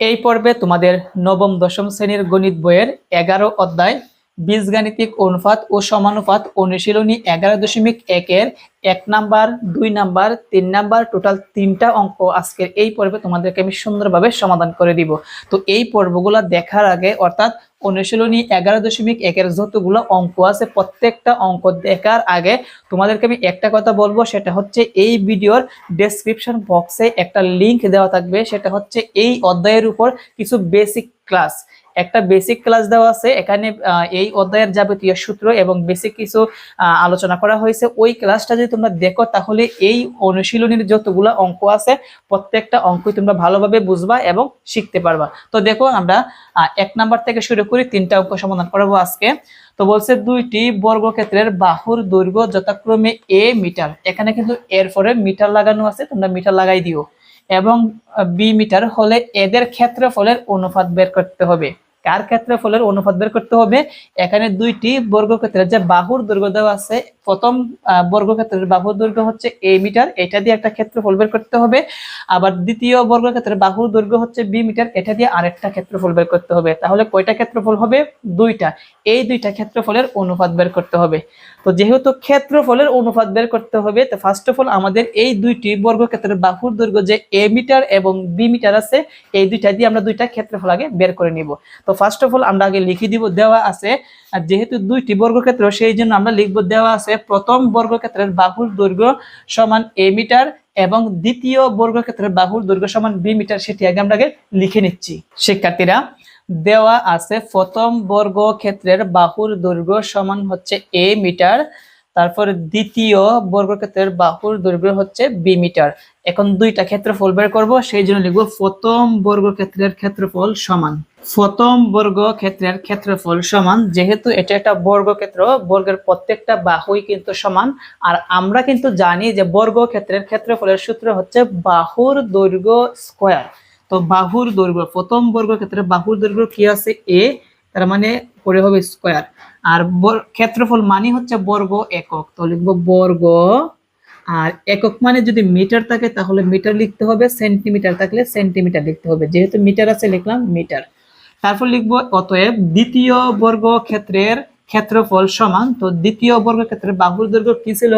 এই পর্বে তোমাদের নবম দশম শ্রেণির গণিত বইয়ের এগারো অধ্যায় বীজগাণিতিক অনুপাত ও সমানুপাত অনুশীলনী এগারো দশমিক একের এক নাম্বার, দুই নাম্বার, তিন নাম্বার, টোটাল তিনটা অঙ্ক আজকের এই পর্বে তোমাদেরকে আমি সুন্দরভাবে সমাধান করে দিব। তো এই পর্বগুলো দেখার আগে অর্থাৎ অনুশীলনী এগারো দশমিক একের যতগুলো অঙ্ক আছে প্রত্যেকটা অঙ্ক দেখার আগে তোমাদেরকে আমি একটা কথা বলব, সেটা হচ্ছে এই ভিডিওর ডেসক্রিপশন বক্সে একটা লিংক দেওয়া থাকবে, সেটা হচ্ছে এই অধ্যায়ের উপর কিছু বেসিক ক্লাস একটা বেসিক ক্লাস দেওয়া আছে। এখানে এই অধ্যায়ের যাবতীয় সূত্র এবং বেসিক কিছু আলোচনা করা হয়েছে। ওই ক্লাসটা যদি তোমরা দেখো, তাহলে এই অনুশীলনীর যতগুলো অঙ্ক আছে, প্রত্যেকটা অঙ্কই তোমরা ভালোভাবে বুঝবা এবং শিখতে পারবা। তো দেখো আমরা এক নাম্বার থেকে শুরু করি তিনটা অঙ্ক সমাধান করাবো আজকে। তো বলছে দুইটি বর্গক্ষেত্রের বাহুর দৈর্ঘ্য যথাক্রমে এ মিটার। এখানে কিন্তু এর পরে মিটার লাগানো আছে, তোমরা মিটার লাগাই দিও। এবং বি মিটার হলে এদের ক্ষেত্রফলের অনুপাত বের করতে হবে। কার ক্ষেত্রফলের অনুপাত বের করতে হবে? এখানে দুইটি বর্গক্ষেত্রের যে বাহুর দৈর্ঘ্য দেওয়া আছে প্রথম বর্গক্ষেত্রের বাহুর দৈর্ঘ্য হচ্ছে এ মিটার, এটা দিয়ে একটা ক্ষেত্রফল বের করতে হবে। আবার দ্বিতীয় বর্গক্ষেত্রের বাহুর দৈর্ঘ্য হচ্ছে বি মিটার, এটা দিয়ে আরেকটা ক্ষেত্রফল বের করতে হবে। তাহলে কয়টা ক্ষেত্রফল হবে? দুইটা। এই দুইটা ক্ষেত্রফলের অনুপাত বের করতে হবে। তো যেহেতু ক্ষেত্রফলের অনুপাত বের করতে হবে, তো ফার্স্ট অফ অল আমাদের এই দুইটি বর্গক্ষেত্রের বাহুর দৈর্ঘ্য যে এ মিটার এবং বি মিটার আছে, এই দুইটা দিয়ে আমরা দুইটা ক্ষেত্রফল আগে বের করে নিব। তো ফার্স্ট অফ অল আমরা আগে লিখে দিব দেওয়া আছে। আর যেহেতু দুইটি বর্গক্ষেত্র, সেই জন্য আমরা লিখব দেওয়া আছে প্রথম বর্গক্ষেত্রের বাহুর দৈর্ঘ্য সমান এ মিটার এবং দ্বিতীয় বর্গক্ষেত্রের বাহুর দৈর্ঘ্য সমান বি মিটার সেটি আগে আমরা লিখে নিচ্ছি। শিক্ষার্থীরা, দেওয়া আছে প্রথম বর্গক্ষেত্রের বাহুর দৈর্ঘ্য সমান হচ্ছে এ মিটার তারপর দ্বিতীয় বর্গক্ষেত্রের বাহুর দৈর্ঘ্য হচ্ছে বি মিটার এখন দুইটা ক্ষেত্রফল বের করব সেই জন্য লিখব প্রথম বর্গক্ষেত্রের ক্ষেত্রফল সমান। প্রথম বর্গক্ষেত্রের ক্ষেত্রফল সমান, যেহেতু এটা একটা বর্গক্ষেত্র, বর্গের প্রত্যেকটা বাহুই কিন্তু সমান, আর আমরা কিন্তু জানি যে বর্গক্ষেত্রের ক্ষেত্রফলের সূত্র হচ্ছে বাহুর দৈর্ঘ্য স্কোয়ার। তো বাহুর দৈর্ঘ্য, প্রথম বর্গক্ষেত্রে বাহুর দৈর্ঘ্য কি আছে? এ তার মানে পরে হবে স্কোয়ার। আর ক্ষেত্রফল মানে হচ্ছে বর্গ একক। তো লিখব বর্গ আর একক মানে যদি মিটার থাকে, তাহলে মিটার লিখতে হবে সেন্টিমিটার থাকলে সেন্টিমিটার লিখতে হবে। যেহেতু মিটার আছে, লিখলাম মিটার তারপর লিখব অতএব দ্বিতীয় বর্গ ক্ষেত্রের ক্ষেত্রফল সমান। তো দ্বিতীয় বর্গ ক্ষেত্রের বাহুর দৈর্ঘ্য কি ছিল?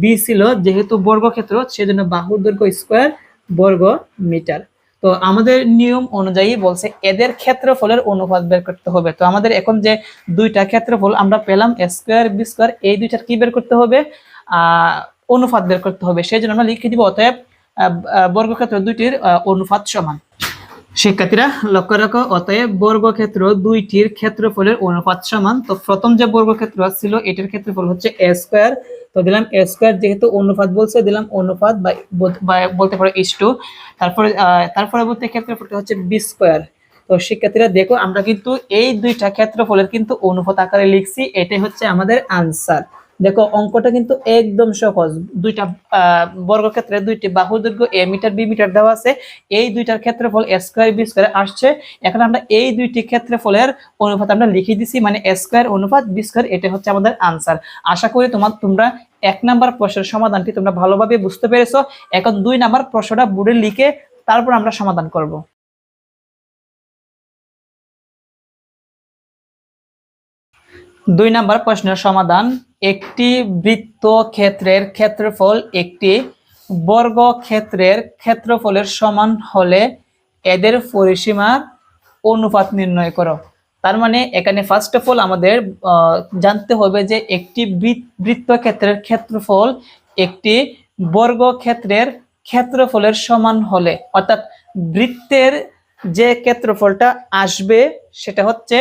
বি ছিল, যেহেতু বর্গক্ষেত্র সেজন্য বাহুর দৈর্ঘ্য স্কোয়ার বর্গ মিটার তো আমাদের নিয়ম অনুযায়ী বলছে, এদের ক্ষেত্রফলের অনুপাত বের করতে হবে। তো আমাদের এখন যে দুইটা ক্ষেত্রফল আমরা পেলাম স্কোয়ার বি স্কোয়ার এই দুইটার কি বের করতে হবে? আহ অনুপাত বের করতে হবে। সেই জন্য আমরা লিখে দিব অতএব বর্গক্ষেত্র দুইটির অনুপাত সমান। শিক্ষার্থীরা লক্ষ্য রাখো অতএব বর্গক্ষেত্র দুইটির ক্ষেত্রফলের অনুপাত সমান। তো প্রথম যে বর্গক্ষেত্র ছিল এটার ক্ষেত্রফল হচ্ছে এ স্কোয়ার তো দিলাম এ স্কোয়ার যেহেতু অনুপাত বলছে দিলাম অনুপাত বা বল- বলতে পারো ইস টু তারপরে আহ, তার পরবর্তী ক্ষেত্রফলটা হচ্ছে বি স্কোয়ার তো শিক্ষার্থীরা দেখো আমরা কিন্তু এই দুইটা ক্ষেত্রফলের কিন্তু অনুপাত আকারে লিখছি এটাই হচ্ছে আমাদের আনসার দেখো, অঙ্কটা কিন্তু একদম সহজ। দুইটা বর্গক্ষেত্রে দুইটি বাহু দৈর্ঘ্য এ মিটার, বি মিটার দেওয়া আছে। এই দুইটার ক্ষেত্রফল এ স্কোয়ার, বি স্কোয়ার আসছে। এখন আমরা এই দুইটি ক্ষেত্রফলের অনুপাত আমরা লিখে দিছি মানে এ স্কোয়ার অনুপাত, বি স্কোয়ার এটা হচ্ছে আমাদের আনসার। আশা করি তোমার, তোমরা এক নাম্বার প্রশ্নের সমাধানটি তোমরা ভালোভাবে বুঝতে পেরেছ। এখন দুই নাম্বার প্রশ্নটা বোর্ডে লিখে তারপর আমরা সমাধান করব। দুই নাম্বার প্রশ্নের সমাধান, একটি বৃত্ত ক্ষেত্রের ক্ষেত্রফল একটি বর্গ ক্ষেত্রের ক্ষেত্রফলের সমান হলে এদের পরিসীমার অনুপাত নির্ণয় করো। তার মানে এখানে ফার্স্ট অফ অল আমাদের জানতে হবে যে একটি বৃত- বৃত্ত ক্ষেত্রের ক্ষেত্রফল একটি বর্গ ক্ষেত্রের ক্ষেত্রফলের সমান হলে, অর্থাৎ বৃত্তের যে ক্ষেত্রফলটা আসবে সেটা হচ্ছে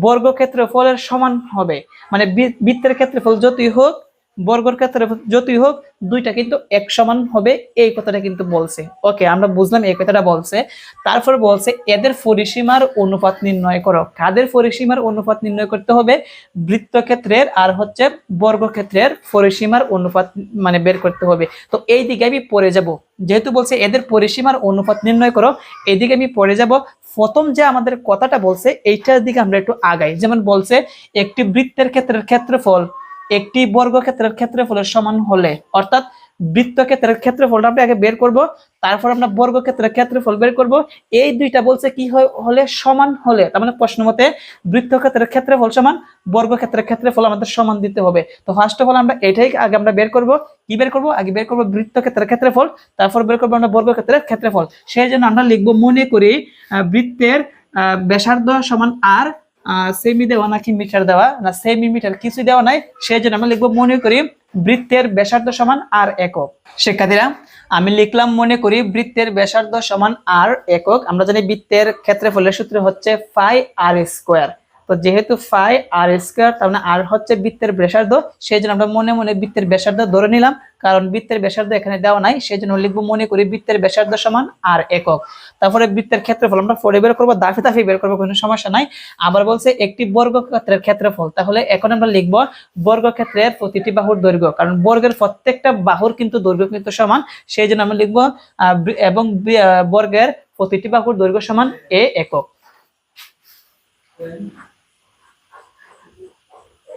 বর্গ ক্ষেত্রফলের সমান হবে। মানে বৃত্তের ক্ষেত্রফল যতই হোক বর্গর ক্ষেত্রফল যতই হোক, দুইটা কিন্তু এক সমান হবে, এই কথাটা কিন্তু বলছে। ওকে, আমরা বুঝলাম এই কথাটা বলছে। তারপর বলছে, এদের পরিসীমার অনুপাত নির্ণয় করো। কাদের পরিসীমার অনুপাত নির্ণয় করতে হবে? বৃত্ত ক্ষেত্রের আর হচ্ছে বর্গক্ষেত্রের পরিসীমার অনুপাত মানে বের করতে হবে। তো এই দিকে আমি পড়ে যাব। যেহেতু বলছে এদের পরিসীমার অনুপাত নির্ণয় করো এইদিকে আমি পড়ে যাব। প্রথম যে আমাদের কথাটা বলছে, এইটার দিকে আমরা একটু আগাই। যেমন বলছে, একটি বৃত্তের ক্ষেত্রের ক্ষেত্রফল একটি বর্গক্ষেত্রের ক্ষেত্রফলের সমান হলে, অর্থাৎ বৃত্তক্ষেত্রের ক্ষেত্রফলটা আমরা আগে বের করব, তারপর আমরা বর্গক্ষেত্রের ক্ষেত্রফল বের করব। এই দুইটা বলছে কি হলে সমান হলে, তার মানে প্রশ্ন মতে বৃত্তক্ষেত্রের ক্ষেত্রফল সমান, বর্গক্ষেত্রের ক্ষেত্রফল আমাদের সমান দিতে হবে। তো ফার্স্ট অফ অল আমরা এটাই আগে আমরা বের করব। কি বের করব? আগে বের করব বৃত্তক্ষেত্রের ক্ষেত্রফল, তারপর বের করব আমরা বর্গক্ষেত্রের ক্ষেত্রফল। সেই জন্য আমরা লিখব, মনে করি বৃত্তের ব্যাসার্ধ সমান আর সেমি দেওয়া নাকি মিটার দেওয়া? না সেমি মিটার কিছু দেওয়া নাই। সেই জন্য আমরা লিখব মনে করি বৃত্তের ব্যাসার্ধ সমান আর একক। শিক্ষার্থীরা আমি লিখলাম মনে করি বৃত্তের ব্যাসার্ধ সমান আর একক। আমরা জানি বৃত্তের ক্ষেত্রফলের সূত্র হচ্ছে ফাই আর স্কোয়ার তো যেহেতু ফাই, আর স্কোয়ার, তার মানে আর হচ্ছে বৃত্তের ব্যাসার্ধ সেই জন্য আমরা মনে মনে বৃত্তের ব্যাসার্ধ ধরে নিলাম, কারণ বৃত্তের ব্যাসার্ধ এখানে দেওয়া নাই সেই জন্য লিখব মনে করি বৃত্তের ব্যাসার্ধ সমান আর একক। তারপরে বৃত্তের ক্ষেত্রফল, আমরা পরে বের করব, দাফে দাফে বের করব, কোনো সমস্যা নাই। আবার বলছে একটি বর্গক্ষেত্রের ক্ষেত্রফল, তাহলে এখন আমরা লিখব বর্গক্ষেত্রের প্রতিটি বাহুর দৈর্ঘ্য, কারণ বর্গের প্রত্যেকটা বাহুর কিন্তু দৈর্ঘ্য কিন্তু সমান সেই জন্য আমরা লিখব এবং বর্গের প্রতিটি বাহুর দৈর্ঘ্য সমান এ একক।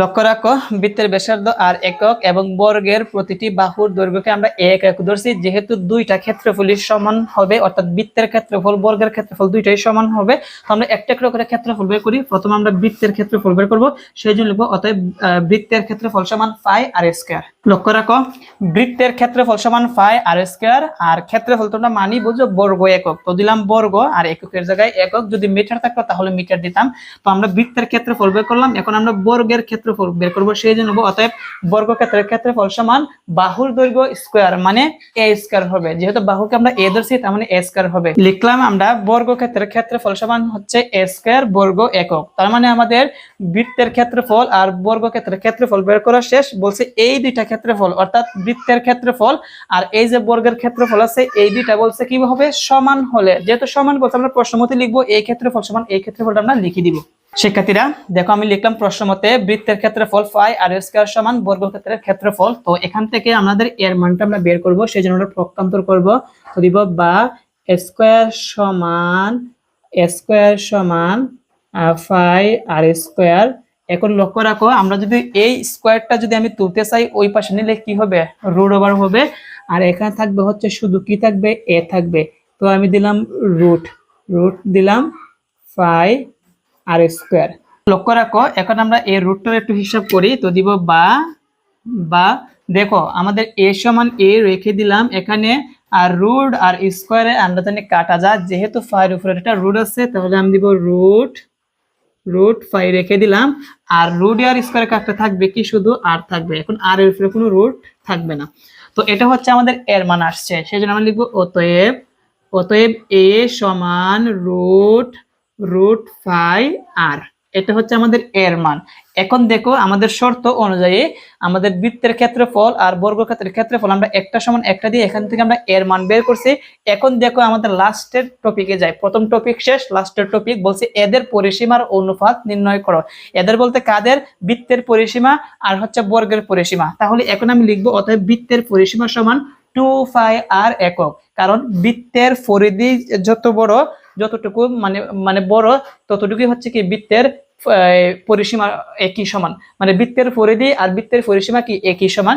লক্ষ্য রাখো, বৃত্তের ব্যাসার্ধ আর একক এবং বর্গের প্রতিটি বাহুর দৈর্ঘ্যকে আমরা এক এক ধরছি। যেহেতু দুইটা ক্ষেত্রফলই সমান হবে, অর্থাৎ বৃত্তের ক্ষেত্রফল, বর্গের ক্ষেত্রফল দুইটাই সমান হবে আমরা একটা একটা করে ক্ষেত্রফল বের করি। প্রথমে আমরা বৃত্তের ক্ষেত্রফল বের করব, সেই জন্য লিখব, অতএব বৃত্তের ক্ষেত্রফল সমান ফাই আর স্কয়ার। লক্ষ্য রাখো, বৃত্তের ক্ষেত্রফল সমান ফাই আর স্কয়ার, আর ক্ষেত্রফল তোমরা মানি বুঝো বর্গ একক। তো দিলাম বর্গ আর এককের জায়গায় একক, যদি মিটার থাকতো তাহলে মিটার দিতাম। তো আমরা বৃত্তের ক্ষেত্রফল বের করলাম, এখন আমরা বর্গের ক্ষেত্রফল বের করব, সেই জন্য অতএব বর্গক্ষেত্রের ক্ষেত্রফল সমান বাহুর দৈর্ঘ্য স্কোয়ার মানে এ স্কোয়ার হবে। যেহেতু বাহুকে আমরা এ ধরছি, তার মানে এ স্কোয়ার হবে। লিখলাম আমরা বর্গক্ষেত্রের ক্ষেত্রফল সমান হচ্ছে এ স্কোয়ার বর্গ একক। তার মানে আমাদের বৃত্তের ক্ষেত্রফল আর বর্গক্ষেত্রের ক্ষেত্রফল বের করা শেষ। বলছে এই দুইটা ক্ষেত্রফল, অর্থাৎ বৃত্তের ক্ষেত্রফল আর এই যে বর্গের ক্ষেত্রফল আছে, এই দুইটা বলছে কি হবে? সমান হলে। যেহেতু সমান বলছে, আমরা প্রশ্নমতে লিখব, এই ক্ষেত্রফল সমান এই ক্ষেত্রফলটা আমরা লিখে দিব। শিক্ষার্থীরা, দেখো আমি লিখলাম প্রশ্ন মতে বৃত্তের ক্ষেত্রফল ফাই আর স্কয়ার সমান বর্গক্ষেত্রের ক্ষেত্রফল। তো এখান থেকে আমাদের এর মানটা আমরা বের করব, সেই জন্য আমরা প্রকান্তর করব। তো দিব বা স্কয়ার সমান স্কয়ার সমান ফাই আর স্কয়ার। এখন লক্ষ্য রাখো, আমরা যদি এই স্কোয়ারটা যদি আমি তুলতে চাই, ওই পাশে নিলে কি হবে? রুট ওভার হবে। আর এখানে থাকবে হচ্ছে শুধু কি থাকবে? এ থাকবে। তো আমি দিলাম রুট রুট দিলাম ফাই আর স্কোয়ার। লক্ষ্য রাখো, এখন আমরা এই রুটটার একটু হিসাব করি, তো দিব বা বা, দেখো, আমাদের এ সমান এ রেখে দিলাম, এখানে আর রুট আর স্কোয়ারে আমরা জানি কাটা যায়, যেহেতু ফাইয়ের উপরে একটা রুট আছে, তাহলে আমি দিব রুট রুট ফাইভ রেখে দিলাম, আর রুট আর স্কোয়ারে কাটতে থাকবে কি শুধু আর থাকবে, এখন আর এর উপরে কোনো রুট থাকবে না। তো এটা হচ্ছে আমাদের এর মান আসছে, সেই জন্য আমরা লিখব, অতএব অতএব এ সমান রুট রুট ফাই আর। এটা হচ্ছে আমাদের এর মান। এখন দেখো, আমাদের শর্ত অনুযায়ী আমাদের বৃত্তের ক্ষেত্রফল আর বর্গক্ষেত্রের ক্ষেত্রফল আমরা একটা সমান একটা দিয়ে এখান থেকে আমরা এর মান বের করছি। এখন দেখো, আমাদের লাস্টের টপিকে যাই। প্রথম টপিক শেষ লাস্টের টপিক বলছে এদের পরিসীমার অনুপাত নির্ণয় করো। এদের বলতে কাদের? বৃত্তের পরিসীমা আর হচ্ছে বর্গের পরিসীমা। তাহলে এখন আমি লিখব, অতএব বৃত্তের পরিসীমা সমান টু ফাই আর একক। কারণ বৃত্তের পরিধি যত বড় যতটুকু মানে মানে বড়, ততটুকুই হচ্ছে কি বৃত্তের পরিসীমা একই সমান। মানে বৃত্তের পরিধি আর বৃত্তের পরিসীমা কি একই সমান?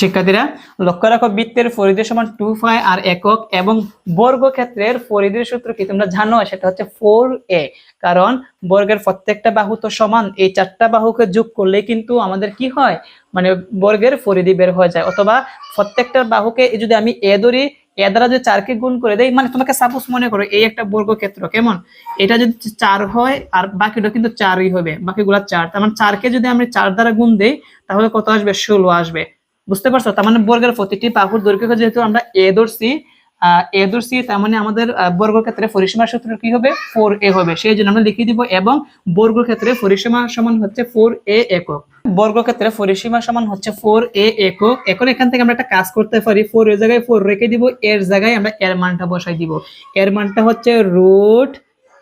শিক্ষার্থীরা, লক্ষ্য রাখো, বৃত্তের পরিধি সমান টু ফাই আর একক এবং বর্গক্ষেত্রের পরিধির সূত্র কি তোমরা জানো? সেটা হচ্ছে ফোর এ কারণ বর্গের প্রত্যেকটা বাহু তো সমান, এই চারটা বাহুকে যোগ করলে কিন্তু আমাদের কি হয়? মানে বর্গের পরিধি বের হয়ে যায়। অথবা প্রত্যেকটা বাহুকে যদি আমি এ ধরি, এ দ্বারা যদি চারকে গুণ করে দেয় মানে তোমাকে সাপোজ মনে করো এই একটা বর্গক্ষেত্র কেমন? এটা যদি চার হয় আর বাকিটা কিন্তু চারই হবে, বাকিগুলা চার। তার মানে চারকে যদি আমি চার দ্বারা গুণ দেই, তাহলে কত আসবে? ষোলো আসবে। বুঝতে পারছ? তার মানে বর্গের প্রতিটি বাহুর দৈর্ঘ্য যেহেতু আমরা এ ধরছি এ ধরছি তার মানে আমাদের বর্গক্ষেত্রে পরিসীমার সূত্র কি হবে? ফোর এ হবে। সেই জন্য আমরা লিখে দিব এবং বর্গক্ষেত্রে পরিসীমা সমান হচ্ছে ফোর এ একক। বর্গক্ষেত্রে পরিসীমা সমান হচ্ছে ফোর এ একক। এখন এখান থেকে আমরা একটা কাজ করতে পারি। ফোর এর জায়গায় ফোর রেখে দিব। এর জায়গায় আমরা এর মানটা বসাই দিব। এর মানটা হচ্ছে রুট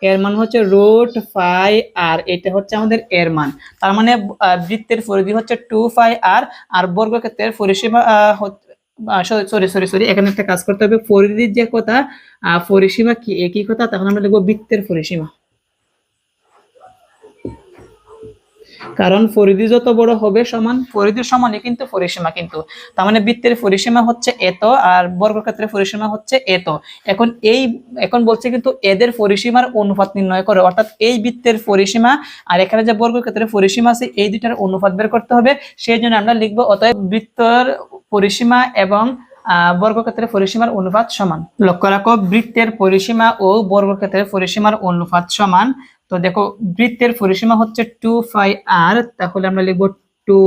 এর মান হচ্ছে রুট ফাই আর এটা হচ্ছে আমাদের এর মান। তার মানে বৃত্তের পরিধি হচ্ছে টু ফাই আর আর বর্গক্ষেত্রের পরিসীমা সরি সরি সরি এখানে একটা কাজ করতে হবে। পরিধির যে কথা আহ, পরিসীমা কি একই কথা? তখন আমরা লিখব বৃত্তের পরিসীমা কারণ পরিধি যত বড় হবে সমান পরিধির সমানই কিন্তু পরিসীমা কিন্তু। তার মানে বৃত্তের পরিসীমা হচ্ছে এত আর বর্গক্ষেত্রের পরিসীমা হচ্ছে এত। এখন এই এখন বলছে কিন্তু এদের পরিসীমার অনুপাত নির্ণয় করে। অর্থাৎ এই বৃত্তের পরিসীমা আর এখানে যে বর্গক্ষেত্রের পরিসীমা আছে এই দুটার অনুপাত বের করতে হবে। সেই জন্য আমরা লিখব অতএব বৃত্তর পরিসীমা এবং বর্গক্ষেত্রের পরিসীমার অনুপাত সমান। লক্ষ্য রাখো, বৃত্তের পরিসীমা ও বর্গক্ষেত্রের পরিসীমার অনুপাত সমান। তো দেখো, বৃত্তের পরিসীমা হচ্ছে টু ফাই আর তাহলে আমরা লিখব টু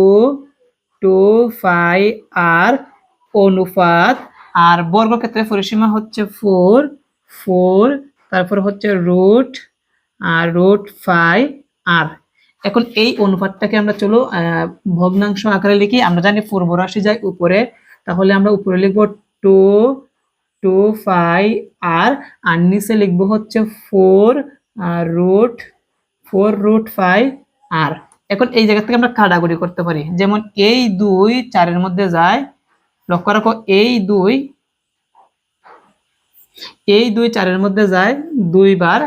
টু ফাই আর অনুপাত। আর বর্গক্ষেত্রের পরিসীমা হচ্ছে ফোর ফোর তারপর হচ্ছে root r root phi r এখন এই অনুপাতটাকে আমরা চলো ভগ্নাংশ আকারে লিখি। আমরা জানি পূর্ব রাশি যায় উপরে, তাহলে আমরা উপরে লিখব টু টু ফাই আর আর নিচে লিখব হচ্ছে four root four root five আর। এখন এই জায়গা থেকে আমরা কাটাকুটি করতে পারি। যেমন এই দুই চারের মধ্যে যায়, লক্ষ্য রাখো, এই দুই এই দুই চারের মধ্যে যায় দুইবার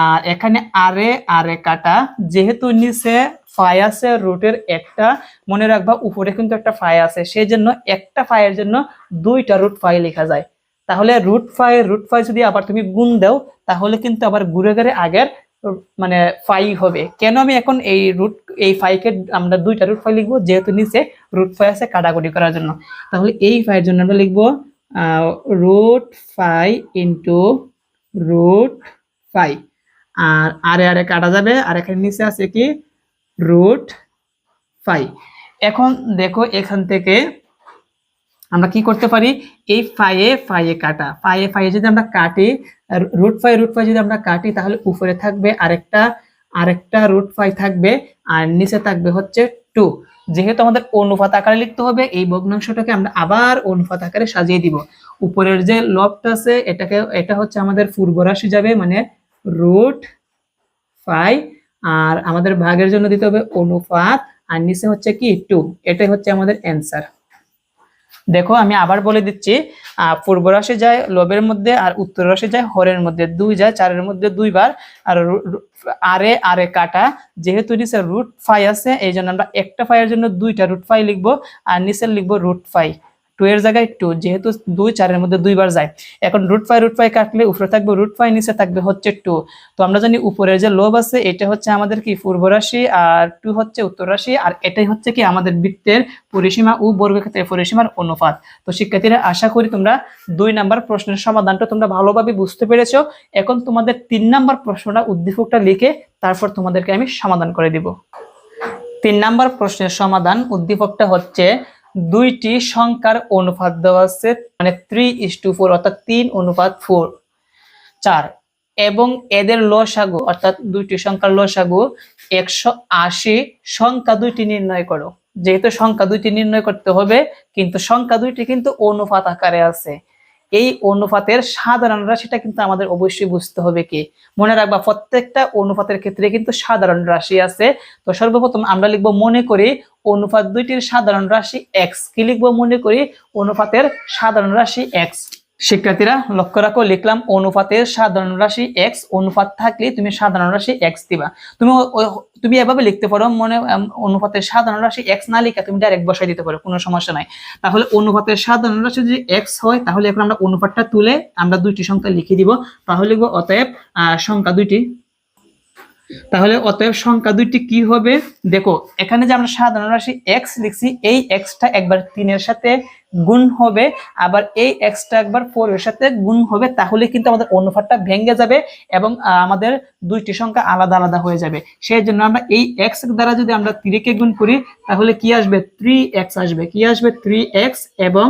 আর এখানে আরে আরে কাটা। যেহেতু নিচে ফাই আছে, রুটের একটা, মনে রাখবা উপরে কিন্তু একটা ফাই আছে। সেই জন্য একটা ফাইয়ের জন্য দুইটা রুট ফাই লেখা যায়। তাহলে রুট ফাই রুট ফাই যদি আবার তুমি গুণ দাও, তাহলে কিন্তু আবার ঘুরে ঘুরে আগের মানে ফাই হবে। কেন আমি এখন এই রুট, এই ফাইকে আমরা দুইটা রুট ফাই লিখব? যেহেতু নিচে রুট ফাই আছে কাটাকুটি করার জন্য। তাহলে এই ফাইয়ের জন্য আমরা লিখব root phi into root phi. আর আরে আরে কাটা যাবে। আর এখানে নিচে আছে কি? রুট ফাই এখন দেখো এখান থেকে আমরা কি করতে পারি? এই ফাইয়ে ফাইয়ে কাটা। ফাইয়ে ফাইয়ে যদি আমরা কাটি রুট ফাই রুট ফাই যদি আমরা কাটি, তাহলে উপরে থাকবে আরেকটা আরেকটা রুট ফাই থাকবে আর নিচে থাকবে হচ্ছে টু যেহেতু আমাদের অনুপাত আকারে লিখতে হবে, এই ভগ্নাংশটাকে আমরা আবার অনুপাত আকারে সাজিয়ে দিব। উপরের যে লবটা আছে, এটাকে, এটা হচ্ছে আমাদের পূর্ব রাশি যাবে মানে রুট ফাই, আর আমাদের ভাগের জন্য দিতে হবে অনুপাত, আর নিচে হচ্ছে কি, টু। এটাই হচ্ছে আমাদের অ্যান্সার। দেখো, আমি আবার বলে দিচ্ছি পূর্ব রাশি যায় লবের মধ্যে, আর উত্তর রাশি যায় হরের মধ্যে। দুই যায় চারের মধ্যে দুইবার, আর আরে আরে কাটা। যেহেতু নিচে রুট ফাই আছে, এই জন্য আমরা একটা ফাইয়ের জন্য দুইটা রুট ফাই লিখব, আর নিচে লিখব রুট ফাই। টু এর জায়গায় টু যেহেতু দুই চারের মধ্যে দুইবার যায়। এখন রুট ফাই রুট ফাই কাটলে উপরে থাকবে রুট ফাই নিচে থাকবে হচ্ছে টু তো আমরা জানি উপরের যে লোভ আছে, এটা হচ্ছে আমাদের কি, পূর্ব রাশি, আর টু হচ্ছে উত্তর রাশি, আর এটাই হচ্ছে কি আমাদের বৃত্তের পরিসীমা ও বর্গক্ষেত্রের পরিসীমার অনুপাত। তো শিক্ষার্থীরা, আশা করি তোমরা দুই নাম্বার প্রশ্নের সমাধানটা তোমরা ভালোভাবে বুঝতে পেরেছ। এখন তোমাদের তিন নাম্বার প্রশ্নটা উদ্দীপকটা লিখে তারপর তোমাদেরকে আমি সমাধান করে দিব। তিন নাম্বার প্রশ্নের সমাধান উদ্দীপকটা হচ্ছে দুইটি সংখ্যার অনুপাত দেওয়া আছে মানে থ্রি ইস টু ফোর অর্থাৎ তিন অনুপাত ফোর চার, এবং এদের লসাগু, অর্থাৎ দুইটি সংখ্যার লসাগু, একশো আশি। সংখ্যা দুইটি নির্ণয় করো। যেহেতু সংখ্যা দুইটি নির্ণয় করতে হবে, কিন্তু সংখ্যা দুইটি কিন্তু অনুপাত আকারে আছে। এই অনুপাতের সাধারণ রাশিটা কিন্তু আমাদের অবশ্যই বুঝতে হবে কি? মনে রাখবা, প্রত্যেকটা অনুপাতের ক্ষেত্রে কিন্তু সাধারণ রাশি আছে। তো সর্বপ্রথম আমরা লিখব মনে করি অনুপাত দুইটির সাধারণ রাশি এক্স কি লিখব মনে করি? অনুপাতের সাধারণ রাশি এক্স শিক্ষার্থীরা লক্ষ্য রাখো, লিখলাম অনুপাতের সাধারণ রাশি এক্স অনুপাত থাকলে তুমি সাধারণ রাশি এক্স দিবা। তুমি তুমি এভাবে লিখতে পারো, মনে অনুপাতের সাধারণ রাশি এক্স না লিখে তুমি ডাইরেক্ট বসাই দিতে পারো, কোনো সমস্যা নাই। তাহলে অনুপাতের সাধারণ রাশি যদি এক্স হয়, তাহলে এখন আমরা অনুপাতটা তুলে আমরা দুইটি সংখ্যা লিখে দিব। তাহলে অতএব সংখ্যা দুইটি। তাহলে অতএব সংখ্যা দুইটি কি হবে? দেখো, এখানে যে আমরা সাধারণ রাশি এক্স লিখছি, এই এক্সটা একবার তিনের সাথে গুণ হবে, আবার এই এক্সটা একবার ফোর এর সাথে গুণ হবে, তাহলে কিন্তু আমাদের অনুপাতটা ভেঙে যাবে এবং আমাদের দুইটি সংখ্যা আলাদা আলাদা হয়ে যাবে। সেই জন্য আমরা এই এক্স দ্বারা যদি আমরা থ্রিকে গুণ করি, তাহলে কি আসবে? থ্রি এক্স আসবে। কি আসবে? থ্রি এক্স এবং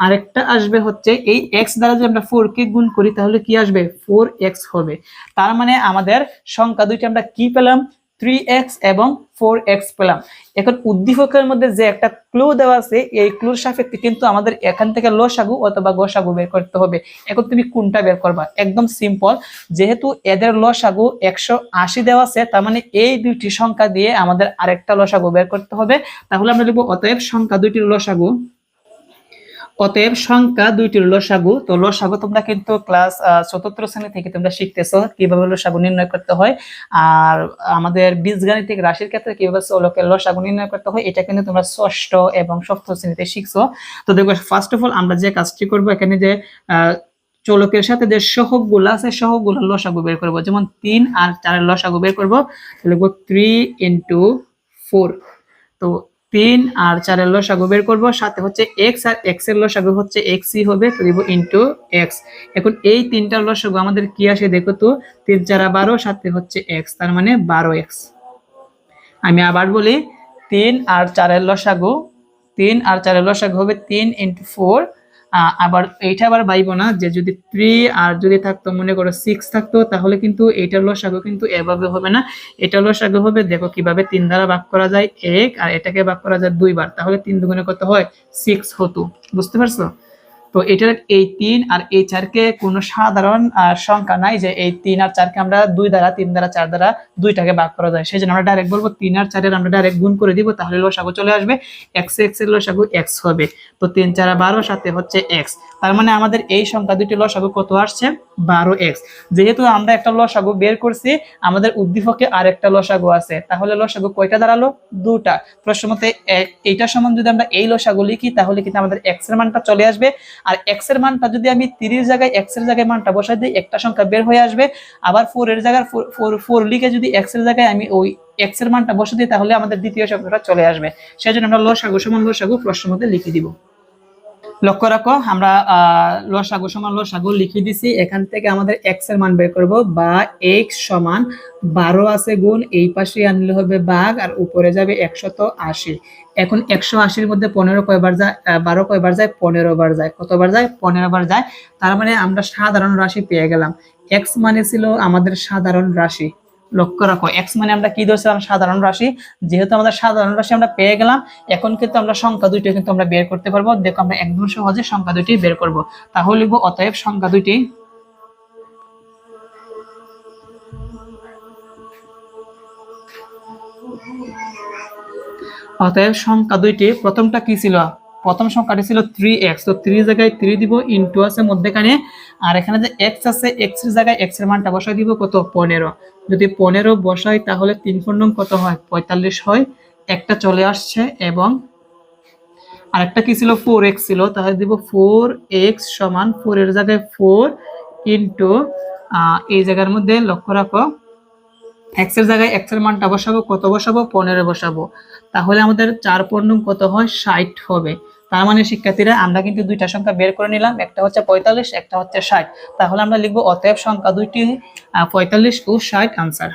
আরেকটা আসবে হচ্ছে এই এক্স দ্বারা যদি আমরা ফোর কে গুণ করি, তাহলে কি আসবে? ফোর এক্স হবে। তার মানে আমাদের সংখ্যা দুইটি আমরা কি পেলাম? থ্রি এক্স এবং ফোর এক্স পেলাম। এখন উদ্দীপকের মধ্যে যে একটা ক্লু দেওয়া আছে, এই ক্লুর সাপেক্ষে কিন্তু আমাদের এখান থেকে লসাগু অথবা গসাগু বের করতে হবে। এখন তুমি কোনটা বের করবা? একদম সিম্পল যেহেতু এদের লসাগু একশো আশি দেওয়া আছে, তার মানে এই দুইটি সংখ্যা দিয়ে আমাদের আরেকটা লসাগু বের করতে হবে। তাহলে আমরা লিখব, অতএব সংখ্যা দুইটির লসাগু অতএব সংখ্যা দুইটির লসাগু। তো লসাগু তোমরা কিন্তু ক্লাস চতুর্থ শ্রেণি থেকে তোমরা শিখতেছো কীভাবে লসাগু নির্ণয় করতে হয়। আর আমাদের বীজগাণিতিক রাশির ক্ষেত্রে কীভাবে চলকের লসাগু নির্ণয় করতে হয়, এটা কিন্তু তোমরা ষষ্ঠ এবং সপ্তম শ্রেণীতে শিখছো। তো দেখো ফার্স্ট অফ অল আমরা যে কাজটি করব এখানে যে চলকের সাথে যে সহগগুলো আছে সহগগুলো লসাগু বের করব। যেমন তিন আর চারের লসাগু বের করব। লিখব থ্রি ইন্টু ফোর তো তিন আর চারের লসাগু বের করব, সাথে হচ্ছে এক্স আর এক্সের লসাগু হচ্ছে এক্সই হবে, তো দিব ইন্টু এক্স এখন এই তিনটার লসাগু আমাদের কি আসে দেখো তো, তিন চারা বারো, সাথে হচ্ছে এক্স তার মানে বারো এক্স আমি আবার বলি, তিন আর চারের লসাগু, তিন আর চারের লসাগু হবে তিন ইন্টু ফোর আবার এইটা আবার বাইব না যে যদি থ্রি আর যদি থাকতো, মনে করো সিক্স থাকতো, তাহলে কিন্তু এইটার লসাগু কিন্তু এভাবে হবে না। এটা লসাগু হবে, দেখো কীভাবে তিন দ্বারা ভাগ করা যায়, এক, আর এটাকে ভাগ করা যায় দুইবার, তাহলে তিন দুগুণে কত হয়? সিক্স হতো। বুঝতে পারছ? তো এটার এই তিন আর এই চারকে কোনো সাধারণ সংখ্যা নাই যে এই তিন আর চারকে আমরা দুই দ্বারা, তিন দ্বারা, চার দ্বারা দুইটাকে ভাগ করা যায়। সেই জন্য আমরা ডাইরেক্ট বলব তিন আর চারের আমরা ডাইরেক্ট গুণ করে দিব, তাহলে লসাগু চলে আসবে। এক্স এক্সের লসাগু এক্স হবে। তো তিন, চারা বারো সাথে হচ্ছে এক্স তার মানে আমাদের এই সংখ্যা দুটি লসাগু কত আসছে? বারো এক্স যেহেতু আমরা একটা লসাগু বের করছি, আমাদের উদ্দীপকে আরেকটা লসাগু আছে। তাহলে লসাগু কয়টা দাঁড়াল? দুটা। প্রশ্ন মতে এইটার সমান যদি আমরা এই লসাগু লিখি, তাহলে কিন্তু আমাদের এক্সের মানটা চলে আসবে। আর এক্সের মানটা যদি আমি তিরিশ জায়গায় এক্সের জায়গায় মানটা বসাই দিই, একটা সংখ্যা বের হয়ে আসবে। আবার ফোর এর জায়গায় ফোর ফোর লিখে যদি এক্সের জায়গায় আমি ওই এক্সের মানটা বসে দিই, তাহলে আমাদের দ্বিতীয় সংখ্যাটা চলে আসবে। সেই জন্য আমরা লসাগু সমান লসাগু প্রশ্ন মধ্যে লিখে দিব। লক্ষ্য রাখো, আমরা লসাগু সমান লসাগু লিখে দিছি। এখান থেকে আমাদের এক্সের মান বের করব, বা এক্স সমান বারো আছে গুণ, এই পাশে আনলে হবে বাঘ, আর উপরে যাবে একশত আশি। এখন একশো আশির মধ্যে পনেরো কয়বার যায় বারো কয়বার যায়, পনেরো বার যায়। কতবার যায়? পনেরো বার যায়। তার মানে আমরা সাধারণ রাশি পেয়ে গেলাম। এক্স মানে ছিল আমাদের সাধারণ রাশি। লক্ষ্য রাখো। এক্স মানে আমরা কি ধরছিলাম সাধারণ রাশি। যেহেতু আমাদের সাধারণ রাশি আমরা পেয়ে গেলাম, এখন কিন্তু আমরা সংখ্যা দুইটি কিন্তু আমরা বের করতে পারব। দেখো আমরা একদম সহজে সংখ্যা দুইটি বের করব। তাহলে লিখব, অতএব সংখ্যা দুইটি অতএব সংখ্যা দুইটি, প্রথমটা কি ছিল? প্রথম সংখ্যাটি ছিল থ্রি এক্স তো থ্রি জায়গায় থ্রি দিব ইন্টু আছে মধ্যেখানে। আর এখানে যে এক্স আছে এক্সের জায়গায় এক্সের মানটা বসাই দিব কত? পনেরো। যদি পনেরো বসাই, তাহলে তিন পূর্ণং কত হয়? পঁয়তাল্লিশ হয়। একটা চলে আসছে এবং আরেকটা কি ছিল? ফোর এক্স ছিল। তাহলে দিব ফোর এক্স সমান ফোর এর জায়গায় ফোর ইন্টু এই জায়গার মধ্যে লক্ষ্য রাখো। এক্সের জায়গায় এক্সের মানটা বসাবো। কত বসাবো? পনেরো বসাবো। তাহলে আমাদের চার পূর্ণ কত হয়? ষাট হবে। তার মানে শিক্ষার্থীরা, আমরা কিন্তু দুইটা সংখ্যা বের করে নিলাম, একটা হচ্ছে পঁয়তাল্লিশ, একটা হচ্ছে ষাট। তাহলে আমরা লিখব অতএব সংখ্যা দুইটি পঁয়তাল্লিশ ও ষাট আনসার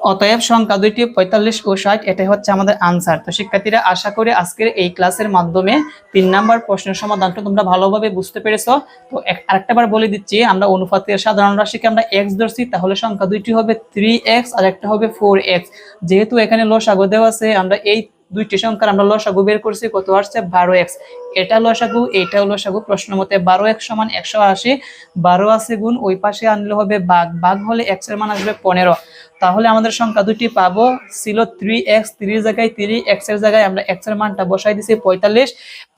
অতএব সংখ্যা দুইটি পঁয়তাল্লিশ ও ষাট, এটাই হচ্ছে আমাদের আনসার তো শিক্ষার্থীরা, আশা করি আজকের এই ক্লাসের মাধ্যমে তিন নাম্বার প্রশ্নের সমাধানটা তোমরা ভালোভাবে বুঝতে পেরেছ। তো আরেকটা বার বলে দিচ্ছি, আমরা অনুপাতের সাধারণ রাশিকে আমরা এক্স ধরছি, তাহলে সংখ্যা দুইটি হবে থ্রি এক্স আর একটা হবে ফোর এক্স যেহেতু এখানে লসাগু দেওয়া আছে, আমরা এই দুইটি সংখ্যার আমরা লসাগু বের করছি, কত আসছে বারো এক্স এটা লসাগু এইটাও লসাগু, প্রশ্ন মতে বারো এক্স সমান একশো আশি। বারো আছে গুণ, ওই পাশে আনলে হবে বাঘ বাঘ হলে এক্সের মান আসবে পনেরো। তাহলে আমাদের সংখ্যা দুটি পাবো। ছিল থ্রি এক্স থ্রি জায়গায় থ্রি এক্সের জায়গায় আমরা এক্সের মানটা বসাই দিছি পঁয়তাল্লিশ।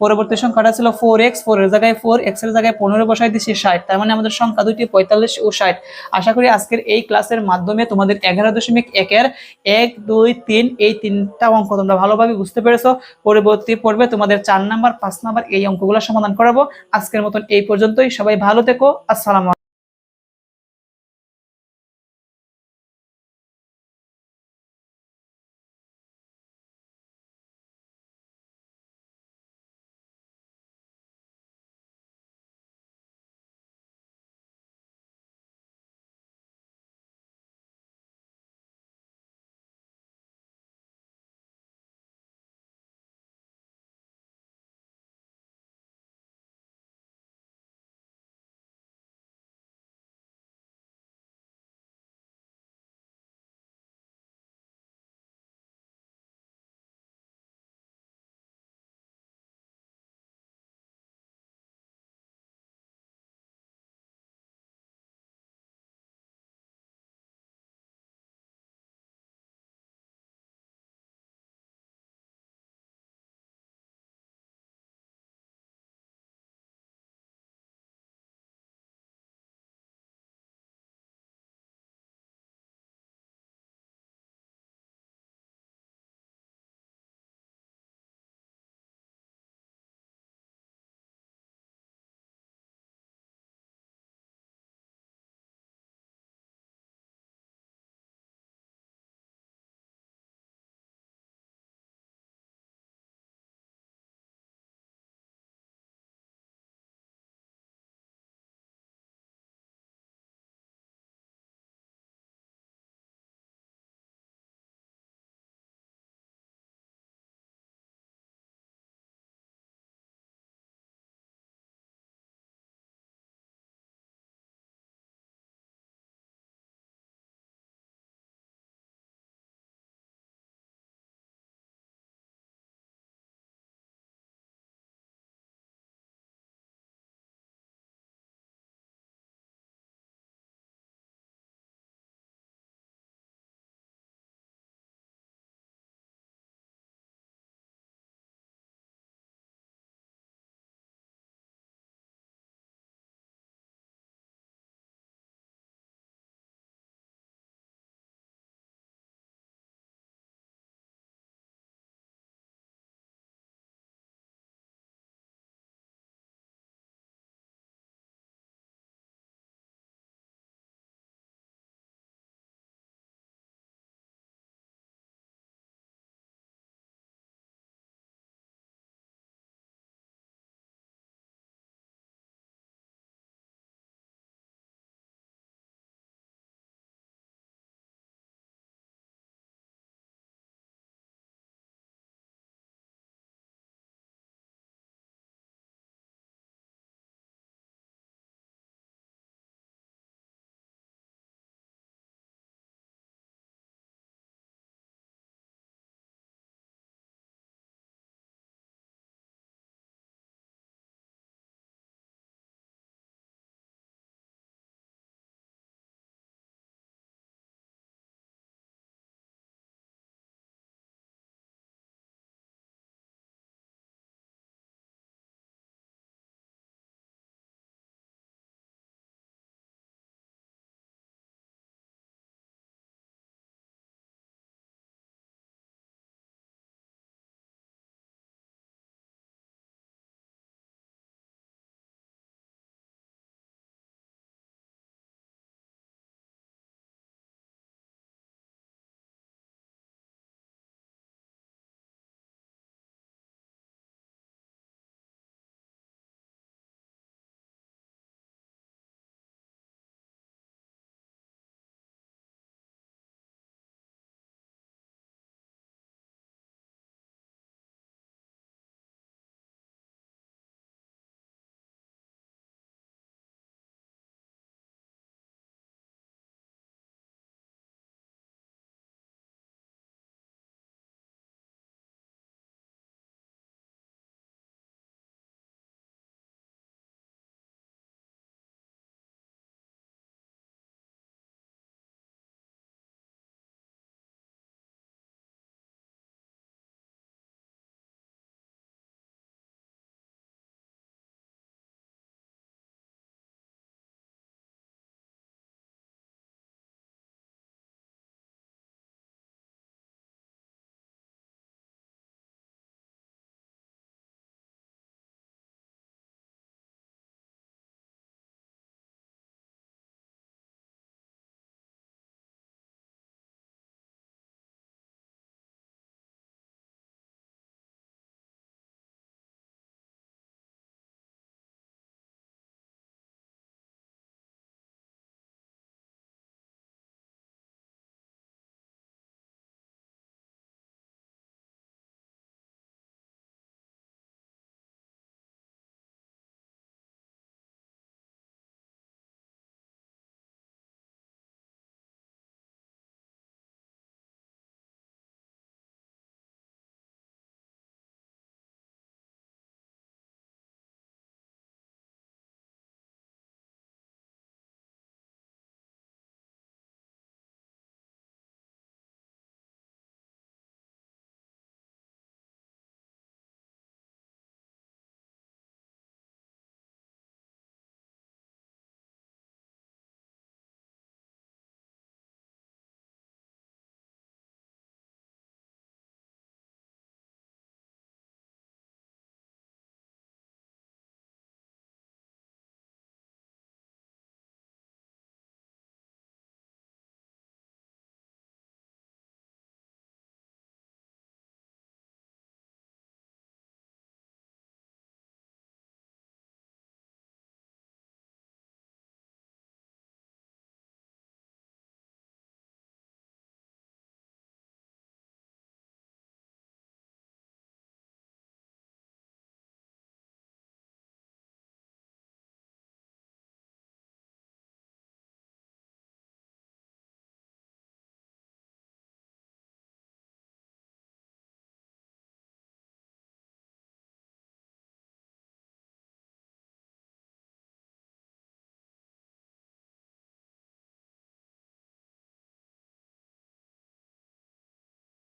পরবর্তী সংখ্যাটা ছিল ফোর এক্স ফোর এর জায়গায় ফোর এক্সের জায়গায় পনেরো বসাই দিছি ষাট। তার মানে আমাদের সংখ্যা দুটি পঁয়তাল্লিশ ও ষাট। আশা করি আজকের এই ক্লাসের মাধ্যমে তোমাদের এগারো দশমিক একের এক, দুই, তিন এই তিনটা অঙ্ক তোমরা ভালোভাবে বুঝতে পেরেছ। পরবর্তী পর্বে তোমাদের চার নাম্বার, পাঁচ নাম্বার এই অঙ্কগুলো সমাধান করাবো। আজকের মতন এই পর্যন্তই। সবাই ভালো থেকো। আসসালাম